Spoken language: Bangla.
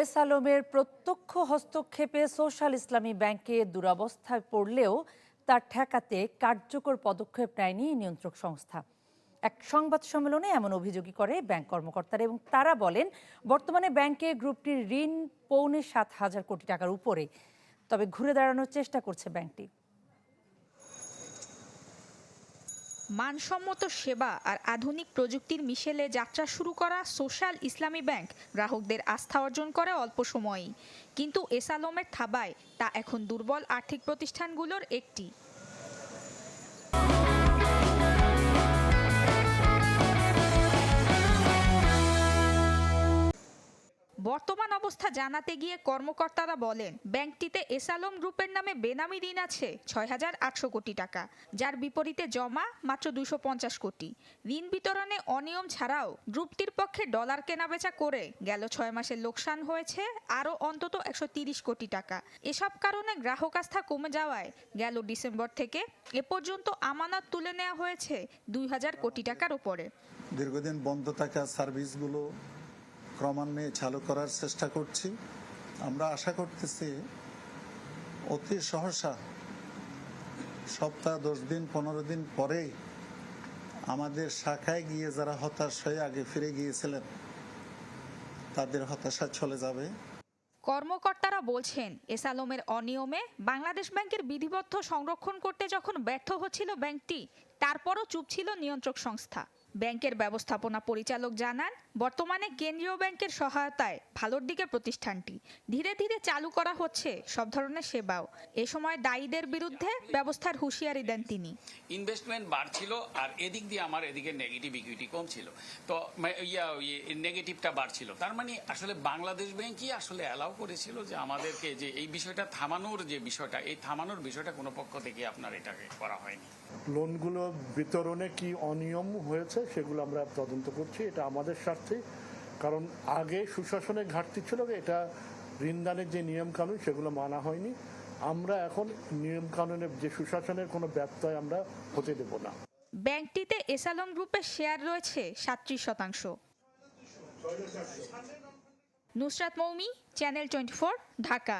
এস আলমের প্রত্যক্ষ হস্তক্ষেপে সোশ্যাল ইসলামী ব্যাংকে দুরবস্থায় পড়লেও তার ঠেকাতে কার্যকর পদক্ষেপ নেয়নি নিয়ন্ত্রক সংস্থা। এক সংবাদ সম্মেলনে এমন অভিযোগই করে ব্যাংক কর্মকর্তারা এবং তারা বলেন, বর্তমানে ব্যাংকে গ্রুপটির ঋণ পৌনে সাত হাজার কোটি টাকার উপরে। তবে ঘুরে দাঁড়ানোর চেষ্টা করছে ব্যাংকটি। মানসম্মত সেবা আর আধুনিক প্রযুক্তির মিশেলে যাত্রা শুরু করা সোশ্যাল ইসলামী ব্যাংক গ্রাহকদের আস্থা অর্জন করে অল্প সময়েই। কিন্তু এসালমের থাবায় তা এখন দুর্বল আর্থিক প্রতিষ্ঠানগুলোর একটি। বর্তমান অবস্থা জানাতে গিয়ে কর্মকর্তারা বলেন, ব্যাংকটিতে এসালম গ্রুপের নামে বেনামি ঋণ আছে ছয় হাজার আটশো কোটি টাকা, যার বিপরীতে জমা মাত্র দুশো পঞ্চাশ কোটি। ঋণ বিতরণে অনিয়ম ছাড়াও গ্রুপটির পক্ষে ডলার কেনাবেচা করে গেল ছয় মাসের লোকসান হয়েছে আরও অন্তত একশো কোটি টাকা। এসব কারণে গ্রাহক আস্থা কমে যাওয়ায় গেল ডিসেম্বর থেকে এ পর্যন্ত আমানত তুলে নেওয়া হয়েছে দুই হাজার কোটি টাকার উপরে। দীর্ঘদিন বন্ধ থাকা সার্ভিসগুলো ক্রমান্বয়ে চালু করার চেষ্টা করছি। আমরা আশা করতেছি অতি সহসা সপ্তাহ, দশ দিন, পনেরো দিন পরেই আমাদের শাখায় গিয়ে যারা হতাশ হয়ে আগে ফিরে গিয়েছিলেন, তাদের হতাশা চলে যাবে। কর্মকর্তারা বলছেন এসালমের অনিয়মে বাংলাদেশ ব্যাংকের বিধিবদ্ধ সংরক্ষণ করতে যখন ব্যর্থ হচ্ছিল ব্যাংকটি, তারপরও চুপ ছিল নিয়ন্ত্রক সংস্থা। ব্যাংকের ব্যবস্থাপনা পরিচালক জানান বর্তমানে কেন্দ্রীয় ব্যাংকের সহায়তায় ভালোর দিকে প্রতিষ্ঠানটি। ধীরে ধীরে চালু করা হচ্ছে সব ধরনের সেবাও। এ সময় দায়ীদের বিরুদ্ধে ব্যবস্থার হুঁশিয়ারি দেন তিনি। ইনভেস্টমেন্ট বাড়ছিল আর এদিক দিয়ে আমার এদিকে নেগেটিভ ইকুইটি কম ছিল তো ইয়া নেগেটিভটা বাড়ছিল। তার মানে আসলে বাংলাদেশ ব্যাংকই আসলে অ্যালাউ করেছিল যে আমাদেরকে যে এই বিষয়টা থামানোর যে বিষয়টা এই থামানোর বিষয়টা কোনো পক্ষ থেকে আপনার এটাকে করা হয়নি। লোনগুলো বিতরণে কি অনিয়ম হয়েছে? সেগুলো আমরা তদন্ত করছি, এটা আমাদের স্বার্থে। কারণ আগে সুশাসনের ঘাটতি ছিল এটা ঋণদানের যে নিয়ম কানুন সেগুলো মানা হয়নি। আমরা এখন নিয়ম কানুনের যে সুশাসনের কোনো ব্যত্যয় আমরা হতে দেব না। ব্যাংকটিতে এসালম গ্রুপের শেয়ার রয়েছে সাতত্রিশ শতাংশ। Nusrat Moumi, channel twenty Dhaka.